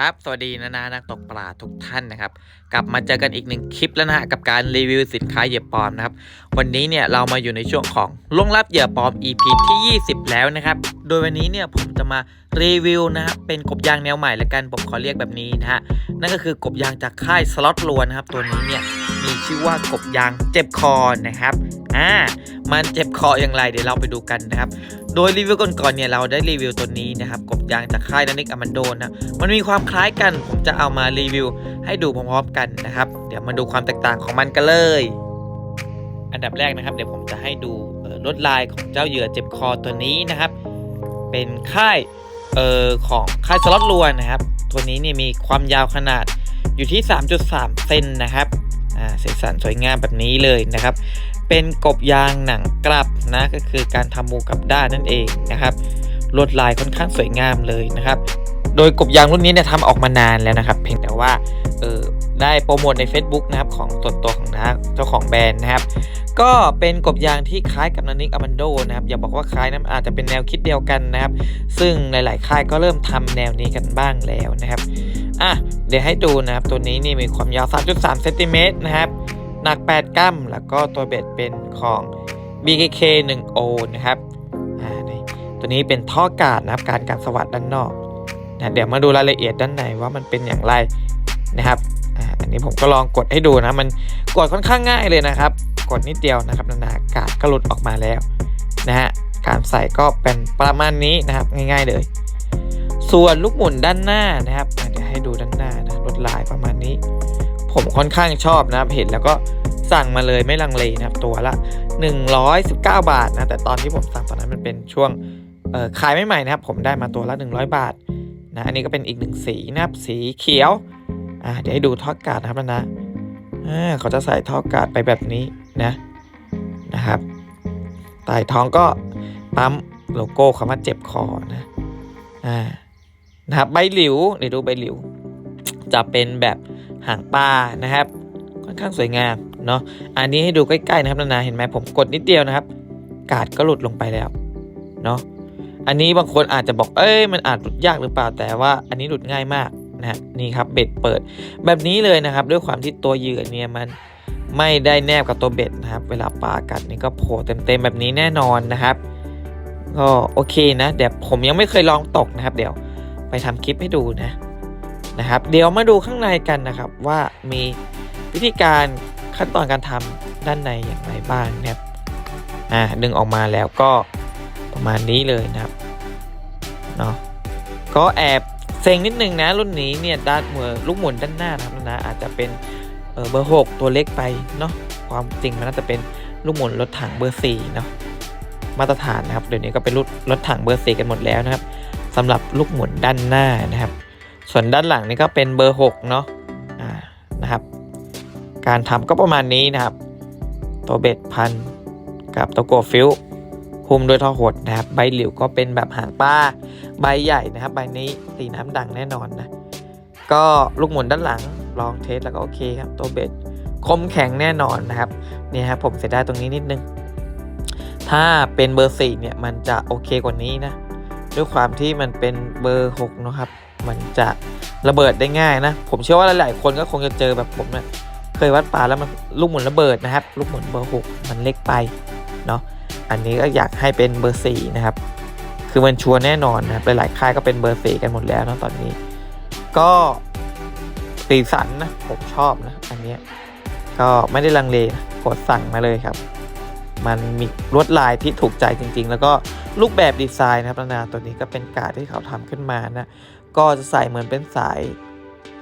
ครับ สวัสดีนะนานักตกปลาทุกท่านนะครับ กลับมาเจอกันอีกหนึ่งคลิปแล้วนะฮะกับการรีวิวสินค้าเหยื่อปลอมนะครับ วันนี้เนี่ยเรามาอยู่ในช่วงของลวงลับเหยื่อปลอม EP ที่ 20 แล้วนะครับ โดยวันนี้เนี่ยผมจะมารีวิวนะครับเป็นกบยางแนวใหม่ละกันผมขอเรียกแบบนี้นะฮะนั่นก็คือกบยางจากค่ายสล็อตลวนะครับ ตัวนี้เนี่ยมีชื่อว่ากบยางเจ็บคอนะครับ อ่ามันเจ็บคออย่างไรเดี๋ยวเราไปดูกันนะครับ โดยรีวิวก่อนๆเนี่ยเราได้รีวิวตัวนี้นะครับกบยางจากค่ายนันิกอมันโดนะมันมีความคล้ายกันผมจะเอามารีวิว ให้ดูพร้อมๆกันนะครับ เดี๋ยวมาดูความแตกต่างของมันกันเลย อันดับแรกนะครับ เดี๋ยวผมจะให้ดูลวดลายของเจ้าเหยื่อเจ็บคอตัวนี้นะครับ เป็นค่ายเอ่อของค่ายสล็อตลัวนะครับ ตัวนี้เนี่ยมีความยาวขนาดอยู่ที่ 3.3 เซนนะครับอ่าสีสันสวยงามแบบนี้เลยนะครับ เป็นกบยางหนังกลับนะก็คือการทำมูกับด้านนั่นเองนะครับลวดลายค่อนข้างสวยงามเลยนะครับ โดยกบยางรุ่นนี้เนี่ยทำออกมานานแล้วนะครับ เพียงแต่ว่าเออได้โปรโมทใน Facebook นะครับของส่วนตัวของนะเจ้าของแบรนด์นะครับ ก็เป็นกบยางที่คล้ายกับนานิกอมันโดนะครับอย่าบอกว่าคล้ายนะอาจจะเป็นแนวคิดเดียวกันนะครับ ซึ่งหลาย ๆ ค่ายก็เริ่มทำแนวนี้กันบ้างแล้วนะครับอะเดี๋ยวให้ดูนะครับตัวนี้นี่มีความยาว 3.3เซนติเมตรนะครับ หนัก 8 กรัม แล้วก็ตัวเบ็ดเป็นของ BKK 1O นะครับอ่าตัวนี้เป็นท่อกาดนะครับ การการสวัสดด้านนอกนะเดี๋ยวมาดูรายละเอียดด้านในว่ามันเป็นอย่างไรนะครับอ่าอันนี้ผมก็ลองกดให้ดูนะ มันกดค่อนข้างง่ายเลยนะครับ กดนิดเดียวนะครับนานากาศก็หลุดออกมาแล้วนะฮะการใส่ก็เป็นประมาณนี้นะครับง่าย ๆเลย ส่วนลูกหมุนด้านหน้านะครับเดี๋ยวให้ดูด้านหน้านะลวดลายประมาณนี้ ผมค่อนข้างชอบนะครับเห็นแล้วก็สั่งมาเลยไม่ลังเลนะครับตัวละ 119 บาทนะแต่ตอนที่ผมสั่งตอนนั้นมันเป็นช่วงขายไม่ใหม่นะครับ ผมได้มาตัวละ 100 บาทนะอันนี้ก็เป็นอีกหนึ่งสีนะครับสีเขียวอ่าเดี๋ยวให้ดูท่อกาดนะครับนะอ่าเขาจะใส่ท่อกาดไปแบบนี้นะนะครับใต้ท้องก็ปั๊มโลโก้คำว่าเจ็บคอนะอ่านะครับใบหลิวเดี๋ยวดูใบหลิว จะเป็นแบบ หางปลานะครับค่อนข้างสวยงามเนาะอันนี้ให้ดูใกล้ๆนะครับนานาเห็นไหมผมกดนิดเดียวนะครับ กาดก็หลุดลงไปแล้วเนาะอันนี้บางคนอาจจะบอกเอ้ยมันอาจหลุดยากหรือเปล่าแต่ว่าอันนี้หลุดง่ายมากนะฮะนี่ครับเบ็ดเปิดแบบนี้เลยนะครับ ด้วยความที่ตัวเหยื่อเนี่ยมันไม่ได้แนบกับตัวเบ็ดนะครับ เวลาปลากัดนี่ก็โผล่เต็มๆแบบนี้แน่นอนนะครับก็โอเคนะเดี๋ยวผมยังไม่เคยลองตกนะครับ เดี๋ยวไปทำคลิปให้ดูนะ นะครับ เดี๋ยวมาดูข้างในกันนะครับว่ามีวิธีการขั้นตอนการทำด้านในอย่างไรบ้างนะครับอ่าดึงออกมาแล้วก็ประมาณนี้เลยนะครับเนาะก็แอบเซ็งนิดนึงนะรุ่นนี้เนี่ยด้านมือลูกหมุนด้านหน้านะครับนะอาจจะเป็นเออเบอร์6ตัวเล็กไปเนาะความจริงมันน่าจะเป็นลูกหมุนรถถังเบอร์4เนาะมาตรฐานนะครับเดี๋ยวนี้ก็เป็นรถรถถังเบอร์4กันหมดแล้วนะครับสำหรับลูกหมุนด้านหน้านะครับ ส่วนด้านหลังนี่ก็เป็นเบอร์6เนาะนะครับ การทำก็ประมาณนี้นะครับ ตัวเบ็ดพันกับตัวโกฟิลหุ้มด้วยท่อหดนะครับ ใบหลิวก็เป็นแบบหางปลาใบใหญ่นะครับ ใบนี้ตีน้ำดังแน่นอนนะ ก็ลูกหมุนด้านหลังลองเทสแล้วก็โอเคครับ ตัวเบ็ดคมแข็งแน่นอนนะครับเนี่ยครับผมเสียดายตรงนี้นิดนึง ถ้าเป็นเบอร์4เนี่ยมันจะโอเคกว่านี้นะด้วยความที่มันเป็นเบอร์6นะครับ มันจะระเบิดได้ง่ายนะ ผมเชื่อว่าหลายๆคนก็คงจะเจอแบบผมเนะี่ยเคยวัดปลาแล้วมันลูกหมุนระเบิดนะครับ ลูกหมุนเบอร์หกมันเล็กไปเนาะอันนี้ก็อยากให้เป็นเบอร์สี่นะครับ คือมันชัวร์แน่นอนนะครับหลายๆค่ายก็เป็นเบอร์สี่กันหมดแล้วนะตอนนี้ ก็สีสันนะผมชอบนะอันนี้ก็ไม่ได้ลังเลกดสั่งมาเลยครับ มันมีลวดลายที่ถูกใจจริง ๆ แล้วก็รูปแบบดีไซน์นะครับนาตัวนี้ก็เป็นการดที่เขาทำขึ้นมานะ ก็จะใส่เหมือนเป็นสาย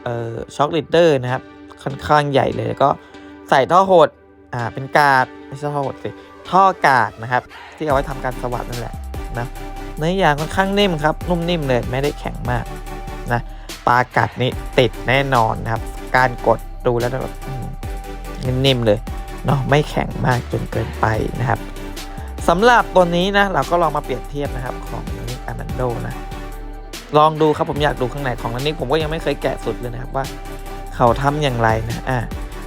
เอ่อช็อคลิเดอร์นะครับ ค่อนข้างใหญ่เลยแล้วก็ใส่ท่อโหดอ่าเป็นกาดไม่ใช่ท่อโหดสิท่อกาดนะครับ ที่เอาไว้ทำการสวัสดนั่นแหละนะเนื้อยางค่อนข้างนิ่มครับ นุ่มนิ่มเลยไม่ได้แข็งมากนะปลากัดนี่ติดแน่นอนนะครับ การกดดูแล้วแบบอืมนิ่มๆเลยเนาะไม่แข็งมากจนเกินไปนะครับสำหรับตัวนี้นะเราก็ลองมาเปรียบเทียบนะครับของนิกอามันโดนะ ลองดูครับผมอยากดูข้างในของนันนี้ผมก็ยังไม่เคยแกะสุดเลยนะครับว่า เขาทำอย่างไรนะอ่า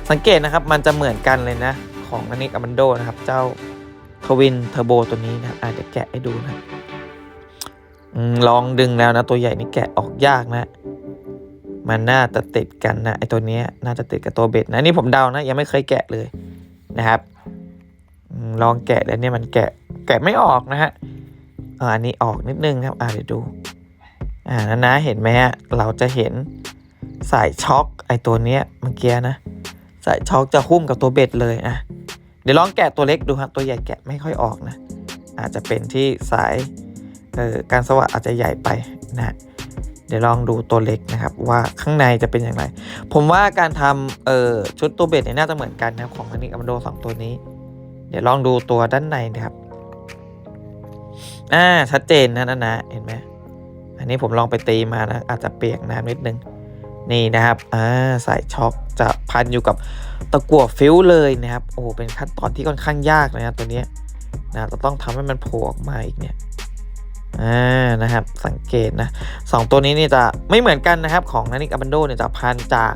สังเกตนะครับมันจะเหมือนกันเลยนะ ของนันนี้กับมันโดนะครับ เจ้าทวินเทอร์โบตัวนี้นะอาจจะเดี๋ยวแกะให้ดูนะอลองดึงแล้วนะ ตัวใหญ่นี่แกะออกยากนะ มันน่าจะติดกันนะไอตัวนี้น่าจะติดกับตัวเบ็ดนะนี่ผมเดานะ ยังไม่เคยแกะเลยนะครับอลองแกะแล้วเนี่ยมันแกะแกะไม่ออกนะฮะอ่าอันนี้ออกนิดนึงครับอ่าเดี๋ยวดู อ่านะนะเห็นไหมฮะเราจะเห็นสายช็อคไอตัวเนี้ยเมื่อกี้นะสายช็อคจะหุ้มกับตัวเบ็ดเลยอะเดี๋ยวลองแกะตัวเล็กดูครับตัวใหญ่แกะไม่ค่อยออกนะ อาจจะเป็นที่สายเอ่อการสว่างอาจจะใหญ่ไปนะเดี๋ยวลองดูตัวเล็กนะครับว่าข้างในจะเป็นอย่างไร ผมว่าการทำเอ่อชุดตัวเบ็ดเนี่ยน่าจะเหมือนกันนะของอันนี้กับมันโดสองตัวนี้ เดี๋ยวลองดูตัวด้านในนะครับอ่าชัดเจนนะนะนะเห็นไหม นนี้ผมลองไปตีมานะอาจจะเปียกน้ำนิดนึงนี่นะครับอ่าสายช็อคจะพันอยู่กับตะกั่วฟิวเลยนะครับโอ้เป็นขั้นตอนที่ค่อนข้างยากนะครับตัวนี้นะจะต้องทำให้มันโผล่ออกมาอีกเนี่ยอ่านะครับสังเกตนะสองตัวนี้นี่จะไม่เหมือนกันนะครับของนันิกอาบันโดเนี่ยจะพันจาก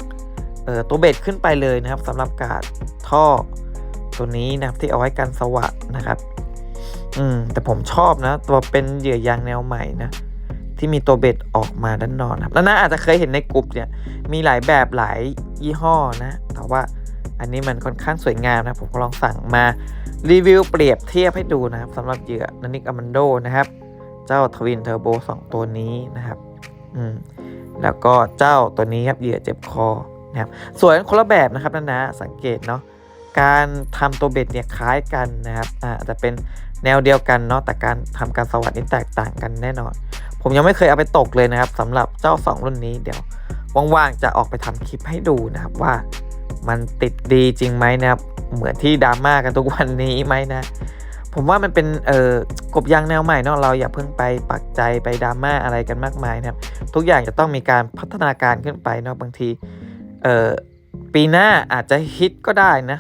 เอ่อตัวเบ็ดขึ้นไปเลยนะครับสำหรับการท่อตัวนี้นะครับที่เอาไว้กันสวัสดนะครับอืมแต่ผมชอบนะ ตัวเป็นเหยื่อยางแนวใหม่นะ ที่มีตัวเบ็ดออกมาด้านนอกนะครับแล้วนะอาจจะเคยเห็นในกลุ่มเนี่ยมีหลายแบบหลายยี่ห้อนะแต่ว่าอันนี้มันค่อนข้างสวยงามนะผมก็ลองสั่งมารีวิวเปรียบเทียบให้ดูนะครับสำหรับเหยื่อนันิกอมันโดนะครับ เจ้าทวินเทอร์โบ2 ตัวนี้นะครับอืมแล้วก็เจ้าตัวนี้ครับเหยื่อเจ็บคอนะครับส่วนคนละแบบนะครับนะนะสังเกตเนาะการทำตัวเบ็ดเนี่ยคล้ายกันนะครับอาอาจจะเป็นแนวเดียวกันเนาะแต่การทำการสวัสดนี่แตกต่างกันแน่นอน ผมยังไม่เคยเอาไปตกเลยนะครับสำหรับเจ้า 2 รุ่นนี้เดี๋ยวว่างๆจะออกไปทำคลิปให้ดูนะครับว่ามันติดดีจริงไหมนะครับเหมือนที่ดราม่ากันทุกวันนี้ไหมนะ ผมว่ามันเป็นเอ่อกบยางแนวใหม่เนาะเราอย่าเพิ่งไปปักใจไปดราม่าอะไรกันมากมายนะครับ ทุกอย่างจะต้องมีการพัฒนาการขึ้นไปเนาะบางทีเอ่อปีหน้าอาจจะฮิตก็ได้นะ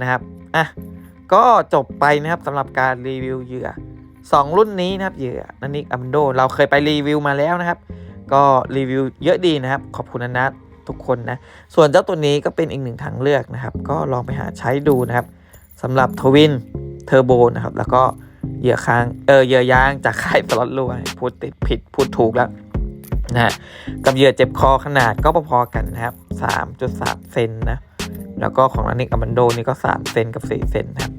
นะครับอะก็จบไปนะครับสำหรับการรีวิวเหยื่อ 2 รุ่นนี้นะครับเหยื่อนันนิกอัมโด เราเคยไปรีวิวมาแล้วนะครับ ก็รีวิวเยอะดีนะครับ ขอบคุณนะนัททุกคนนะ ส่วนเจ้าตัวนี้ก็เป็นอีกหนึ่งทางเลือกนะครับ ก็ลองไปหาใช้ดูนะครับสำหรับทวินเทอร์โบนะครับ แล้วก็เหยื่อค้างเออเหยื่อยางจากค่ายสล็อตลัวพูดติดผิดพูดถูกแล้วนะกับเหยื่อเจ็บคอขนาดก็พอๆกันนะครับ 3.3 เซนนะ แล้วก็ของนันิกอมันโดนี่ก็ 3 เซนกับ 4 เซนนะครับ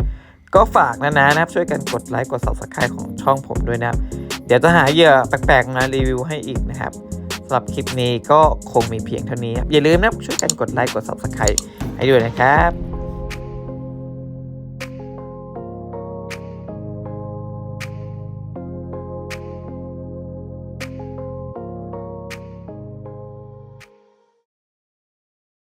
ก็ฝากนะนะนะครับช่วยกันกดไลค์กด subscribe ของช่องผมด้วยนะครับเดี๋ยวจะหาเหยื่อแปลกๆมารีวิวให้อีกนะครับสำหรับคลิปนี้ก็คงมีเพียงเท่านี้ อย่าลืมนะช่วยกันกดไลค์กด subscribe ให้ด้วยนะครับ